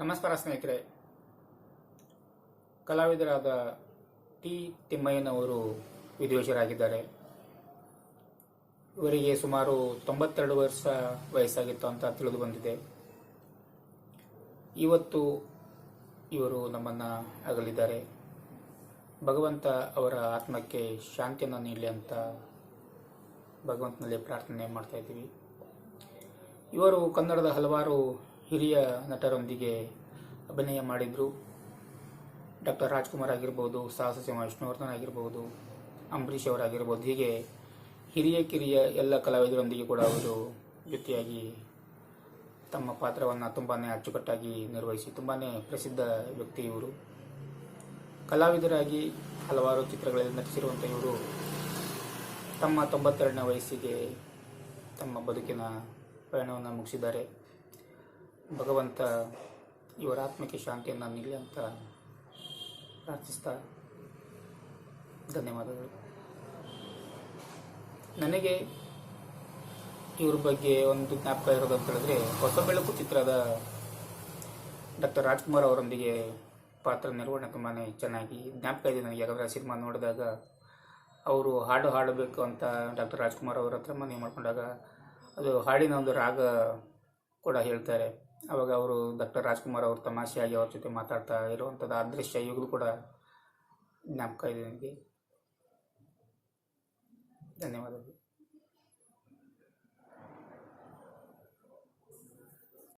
ನಮಸ್ಕಾರ ಸ್ನೇಹಿತರೆ. ಕಲಾವಿದರಾದ ಟಿ ತಿಮ್ಮಯ್ಯನವರು ವಿದ್ವೇಶರಾಗಿದ್ದಾರೆ ಇವರಿಗೆ ಸುಮಾರು ತೊಂಬತ್ತೆರಡು ವರ್ಷ ವಯಸ್ಸಾಗಿತ್ತು ಅಂತ ತಿಳಿದು ಬಂದಿದೆ. ಇವತ್ತು ಇವರು ನಮ್ಮನ್ನು ಅಗಲಿದ್ದಾರೆ. ಭಗವಂತ ಅವರ ಆತ್ಮಕ್ಕೆ ಶಾಂತಿಯನ್ನು ನೀಡಲಿ ಅಂತ ಭಗವಂತನಲ್ಲಿ ಪ್ರಾರ್ಥನೆ ಮಾಡ್ತಾ ಇದ್ದೀವಿ. ಇವರು ಕನ್ನಡದ ಹಲವಾರು ಹಿರಿಯ ನಟರೊಂದಿಗೆ ಅಭಿನಯ ಮಾಡಿದರು. ಡಾಕ್ಟರ್ ರಾಜ್ಕುಮಾರ್ ಆಗಿರ್ಬೋದು, ಸಾಹಸ ಸಿಂಹ ವಿಷ್ಣುವರ್ಧನ್ ಆಗಿರ್ಬೋದು, ಅಂಬರೀಷ್ ಅವರಾಗಿರ್ಬೋದು, ಹೀಗೆ ಹಿರಿಯ ಕಿರಿಯ ಎಲ್ಲ ಕಲಾವಿದರೊಂದಿಗೆ ಕೂಡ ಅವರು ಜೊತೆಯಾಗಿ ತಮ್ಮ ಪಾತ್ರವನ್ನು ತುಂಬಾ ಅಚ್ಚುಕಟ್ಟಾಗಿ ನಿರ್ವಹಿಸಿ ತುಂಬಾ ಪ್ರಸಿದ್ಧ ವ್ಯಕ್ತಿ ಇವರು. ಕಲಾವಿದರಾಗಿ ಹಲವಾರು ಚಿತ್ರಗಳಲ್ಲಿ ನಟಿಸಿರುವಂಥ ಇವರು ತಮ್ಮ ತೊಂಬತ್ತೆರಡನೇ ವಯಸ್ಸಿಗೆ ತಮ್ಮ ಬದುಕಿನ ಪ್ರಯಾಣವನ್ನು ಮುಗಿಸಿದ್ದಾರೆ. ಭಗವಂತ ಇವರ ಆತ್ಮಕ್ಕೆ ಶಾಂತಿಯನ್ನು ನೀಡಲಿ ಅಂತ ಪ್ರಾರ್ಥಿಸ್ತಾ ಧನ್ಯವಾದಗಳು. ನನಗೆ ಇವ್ರ ಬಗ್ಗೆ ಒಂದು ಜ್ಞಾಪಕ ಇರೋದು ಅಂತ ಹೇಳಿದ್ರೆ, ಹೊಸ ಬೆಳಕು ಚಿತ್ರದ ಡಾಕ್ಟರ್ ರಾಜ್ಕುಮಾರ್ ಅವರೊಂದಿಗೆ ಪಾತ್ರ ನಿರ್ವಹಣೆ ತುಂಬಾ ಚೆನ್ನಾಗಿ ಜ್ಞಾಪಕ ಇದೆ ನನಗೆ. ಯಾಕಂದರೆ ಆ ಸಿನಿಮಾ ನೋಡಿದಾಗ ಅವರು ಹಾಡು ಹಾಡಬೇಕು ಅಂತ ಡಾಕ್ಟರ್ ರಾಜ್ಕುಮಾರ್ ಅವರ ಹತ್ರ ಮನೆ ಮಾಡಿಕೊಂಡಾಗ ಅದು ಹಾಡಿನ ಒಂದು ರಾಗ ಕೂಡ ಹೇಳ್ತಾರೆ. ಅವಾಗ ಅವರು ಡಾಕ್ಟರ್ ರಾಜ್ಕುಮಾರ್ ಅವರು ತಮಾಷೆಯಾಗಿ ಅವ್ರ ಜೊತೆ ಮಾತಾಡ್ತಾ ಇರುವಂಥದ್ದು ಆ ದೃಶ್ಯ ಈಗಲೂ ಕೂಡ ಜ್ಞಾಪಕ ಇದೆ ನನಗೆ. ಧನ್ಯವಾದಗಳು.